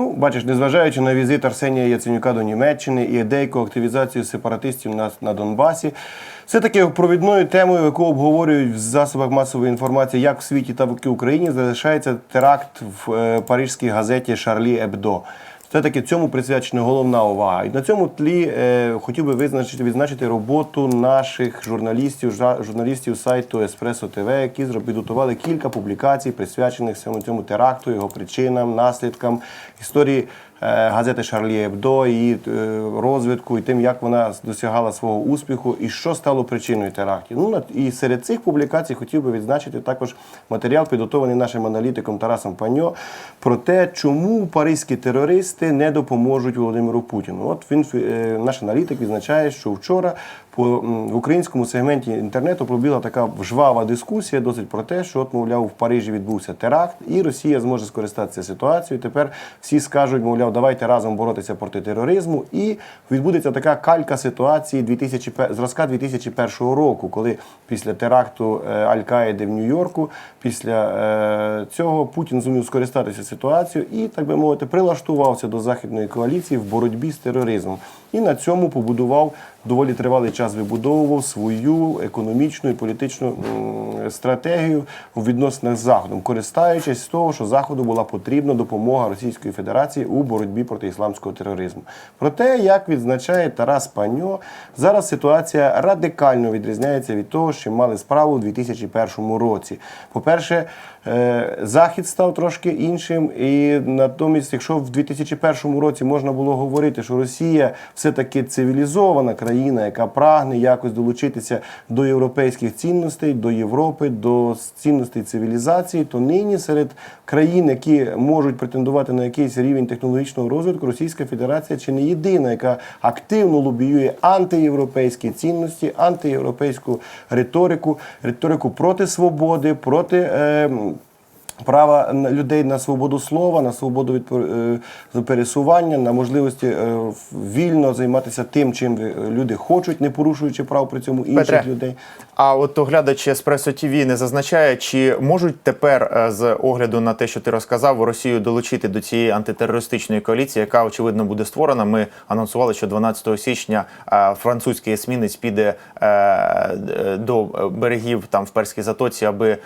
Ну, бачиш, незважаючи на візит Арсенія Яценюка до Німеччини і ідейку активізацію сепаратистів на, на Донбасі, все-таки провідною темою, яку обговорюють в засобах масової інформації як в світі, так і в Україні, залишається теракт в е, парижській газеті Шарлі Ебдо. Все-таки цьому присвячена головна увага. І на цьому тлі е, хотів би визначити відзначити роботу наших журналістів, журналістів сайту Еспресо ТВ, які підготували кілька публікацій, присвячених цьому цьому теракту, його причинам, наслідкам, історії газети Шарлі Ебдо, її е, розвитку і тим, як вона досягала свого успіху, і що стало причиною терактів. Ну і серед цих публікацій хотів би відзначити також матеріал, підготований нашим аналітиком Тарасом Паньо, про те, чому паризькі терористи не допоможуть Володимиру Путіну. От він е, наш аналітик відзначає, що вчора по українському сегменті інтернету пробіла така жвава дискусія, досить про те, що от, мовляв, в Парижі відбувся теракт, і Росія зможе скористатися ситуацією. Тепер всі скажуть, мовляв, давайте разом боротися проти тероризму. І відбудеться така калька ситуації 2000, пе- зразка 2001 року, коли після теракту е, Аль-Каїди в Нью-Йорку, після е, цього Путін зумів скористатися ситуацією і, так би мовити, прилаштувався до західної коаліції в боротьбі з тероризмом. І на цьому побудував доволі тривалий час вибудовував свою економічну і політичну стратегію у відносинах з Заходом, користуючись з того, що Заходу була потрібна допомога Російської Федерації у боротьбі проти ісламського тероризму. Проте, як відзначає Тарас Паньо, зараз ситуація радикально відрізняється від того, чим мали справу у 2001 році. По-перше, е, Захід став трошки іншим, і натомість, якщо в 2001 році можна було говорити, що Росія все-таки цивілізована країна, яка прагне якось долучитися до європейських цінностей, до Європи, до цінностей цивілізації, то нині серед країн, які можуть претендувати на якийсь рівень технологічного розвитку, Російська Федерація чи не єдина, яка активно лобіює антиєвропейські цінності, антиєвропейську риторику, риторику проти свободи, проти. Е, Права людей на свободу слова, на свободу е, пересування, на можливості е, вільно займатися тим, чим е, люди хочуть, не порушуючи прав при цьому інших Петре, людей. А от оглядач Еспресо ТВ не зазначає, чи можуть тепер з огляду на те, що ти розказав, Росію долучити до цієї антитерористичної коаліції, яка очевидно буде створена. Ми анонсували, що 12 січня французький есмінець піде до берегів там в Перській затоці, аби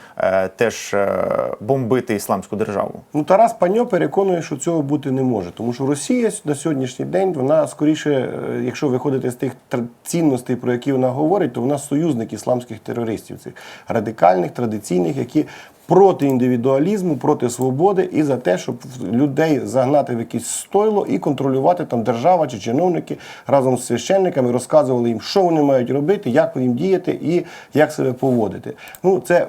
теж е, бомбити ісламську державу. Ну, Тарас Паньо переконує, що цього бути не може, тому що Росія на сьогоднішній день, вона скоріше, е, якщо виходити з тих цінностей, про які вона говорить, то вона союзник ісламських терористів, цих радикальних, традиційних, які проти індивідуалізму, проти свободи і за те, щоб людей загнати в якесь стойло і контролювати там держава чи чиновники разом з священниками розказували їм, що вони мають робити, як їм діяти і як себе поводити. Ну, це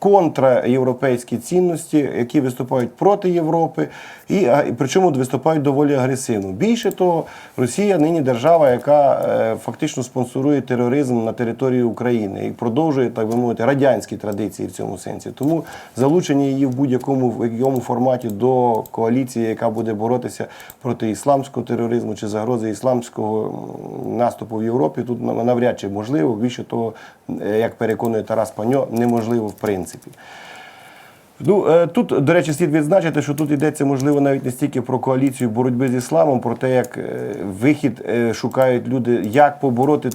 контраєвропейські цінності, які виступають проти Європи, і, і причому виступають доволі агресивно. Більше того, Росія нині держава, яка е, фактично спонсорує тероризм на території України і продовжує, так би мовити, радянські традиції в цьому сенсі. Тому залучення її в будь-якому форматі до коаліції, яка буде боротися проти ісламського тероризму чи загрози ісламського наступу в Європі, тут на- навряд чи можливо. Більше того, е, як переконує Тарас Паньо, неможливо в принципі. Ну е, тут, до речі, слід відзначити, що тут йдеться можливо навіть не стільки про коаліцію боротьби з ісламом, про те, як е, вихід е, шукають люди, як побороти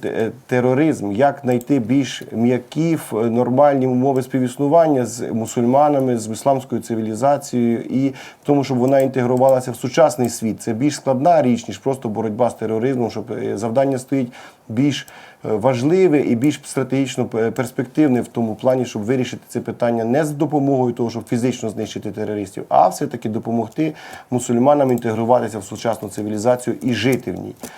тероризм, як знайти більш м'які нормальні умови співіснування з мусульманами, з ісламською цивілізацією, і в тому, щоб вона інтегрувалася в сучасний світ. Це більш складна річ, ніж просто боротьба з тероризмом, щоб завдання стоїть більш важливе і більш стратегічно е, перспективне в тому плані, щоб вирішити це питання не з допомогою того, щоб фізично знищити терористів, а все-таки допомогти мусульманам інтегруватися в сучасну цивілізацію і жити в ній.